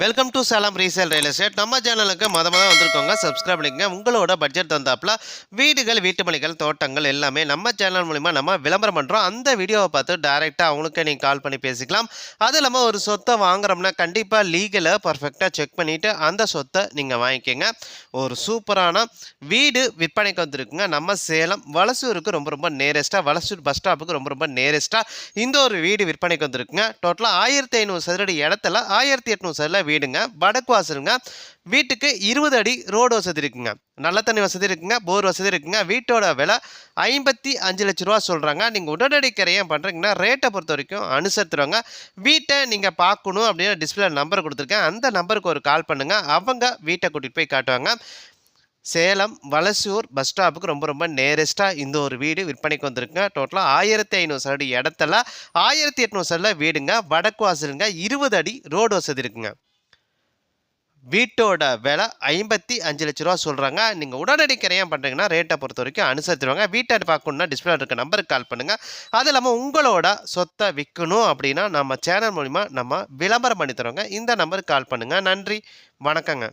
Welcome to Salem resale real estate நம்ம சேனலுக்கு மொத மொதல் வந்திருக்கோங்க சப்ஸ்கிரைப் பண்ணிக்கங்க. உங்களோட பட்ஜெட் தந்தாப்புல வீடுகள் வீட்டுமணிகள் தோட்டங்கள் எல்லாமே நம்ம சேனல் மூலிமா நம்ம விளம்பரம் பண்ணுறோம் அந்த வீடியோவை பார்த்து டைரெக்டாக அவங்களுக்கு நீங்கள் கால் பண்ணி பேசிக்கலாம். அது இல்லாமல் ஒரு சொத்தை வாங்குறோம்னா கண்டிப்பாக லீகலை பர்ஃபெக்டாக செக் பண்ணிவிட்டு அந்த சொத்தை நீங்கள் வாங்கிக்கோங்க. ஒரு சூப்பரான வீடு விற்பனைக்கு வந்திருக்குங்க. நம்ம சேலம் வலசூருக்கு ரொம்ப ரொம்ப நேரஸ்ட்டாக வலசூர் பஸ் ஸ்டாப்புக்கு ரொம்ப ரொம்ப நேரஸ்ட்டாக இந்த ஒரு வீடு விற்பனைக்கு வந்திருக்குங்க. டோட்டலாக ஆயிரத்தி ஐநூறு சதுரடி இடத்துல ஆயிரத்தி எட்நூறு சதுரில் வீடுங்க வடக்கு வாசலுங்க. வீட்டுக்கு இருபது அடி ரோடு வசதி இருக்குங்க. நல்ல தண்ணி வசதி இருக்குங்க போர் வசதி இருக்குங்க. வீட்டோட விலை ஐம்பத்தி அஞ்சு லட்ச ரூபா சொல்கிறாங்க நீங்கள் உடனடி கரையம் பண்ணுறீங்கன்னா ரேட்டை பொறுத்த வரைக்கும் அனுசரித்துருவாங்க வீட்டை நீங்கள் பார்க்கணும் அப்படின்னு டிஸ்பிளே நம்பர் கொடுத்துருக்கேன். அந்த நம்பருக்கு ஒரு கால் பண்ணுங்கள் அவங்க வீட்டை கூட்டிகிட்டு போய் காட்டுவாங்க. சேலம் வலசூர் பஸ் ஸ்டாப்புக்கு ரொம்ப ரொம்ப நேரஸ்ட்டாக இந்த ஒரு வீடு விற்பனைக்கு வந்திருக்குங்க. டோட்டலாக ஆயிரத்தி ஐநூறு சதடி இடத்துல ஆயிரத்தி எட்நூறு சதுரில் வீடுங்க. வடக்கு வாசலுங்க இருபது அடி ரோடு வசதி இருக்குங்க. வீட்டோட விலை ஐம்பத்தி அஞ்சு லட்ச ரூபா சொல்கிறாங்க நீங்கள் உடனடி கிரையம் பண்ணுறீங்கன்னா ரேட்டை பொறுத்த வரைக்கும் அனுசரித்துருவாங்க வீட்டை பார்க்கணுன்னா டிஸ்பிளே இருக்க நம்பருக்கு கால் பண்ணுங்கள் அது இல்லாமல் உங்களோட சொத்தை விற்கணும் அப்படின்னா நம்ம சேனல் மூலிமா நம்ம விளம்பரம் பண்ணி தருவாங்க. இந்த நம்பருக்கு கால் பண்ணுங்கள் நன்றி. வணக்கங்க.